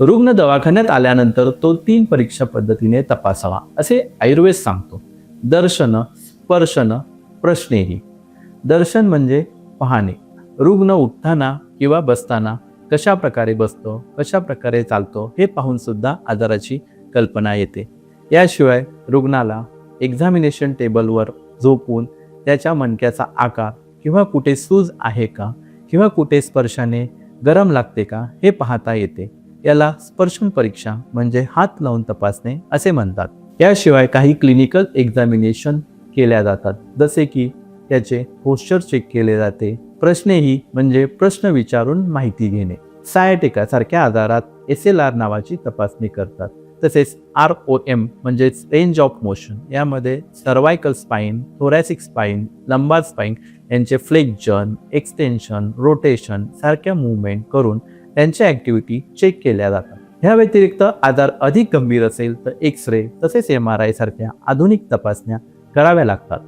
रुग्ण दवाखान्यात आल्यानंतर तो तीन परीक्षा पद्धतीने तपासावा असे आयुर्वेद सांगतो. दर्शन स्पर्शन प्रश्नेही. दर्शन म्हणजे पाहणे. रुग्ण उठताना किंवा बसताना कशा प्रकारे बसतो कशा प्रकारे चालतो हे पाहून सुद्धा आजाराची कल्पना येते. याशिवाय रुग्णाला एक्झामिनेशन टेबलवर झोपून त्याच्या मणक्याचा आकार किंवा कुठे सूज आहे का किंवा कुठे स्पर्शाने गरम लागते का हे पाहता येते. याला स्पर्शन परीक्षा म्हणजे हात लावून तपासणे असे म्हणतात. याशिवाय काही क्लिनिकल एक्झामिनेशन केल्या जातात. जसे की त्याचे पोस्चर चेक केले जाते. प्रश्नेही म्हणजे प्रश्न विचारून माहिती घेणे. सायटिका सारख्या आजारात एस एल आर नावाची तपासणी करतात. तसेच आर ओ एम म्हणजेच रेंज ऑफ मोशन यामध्ये cervical spine thoracic spine lumbar spine यांचे फ्लेक्जन एक्सटेन्शन रोटेशन सारख्या मुवमेंट करून त्यांच्या ॲक्टिव्हिटी चेक केल्या जातात. ह्या व्यतिरिक्त आजार अधिक गंभीर असेल तर एक्स रे तसेच एम आर आय सारख्या आधुनिक तपासण्या कराव्या लागतात.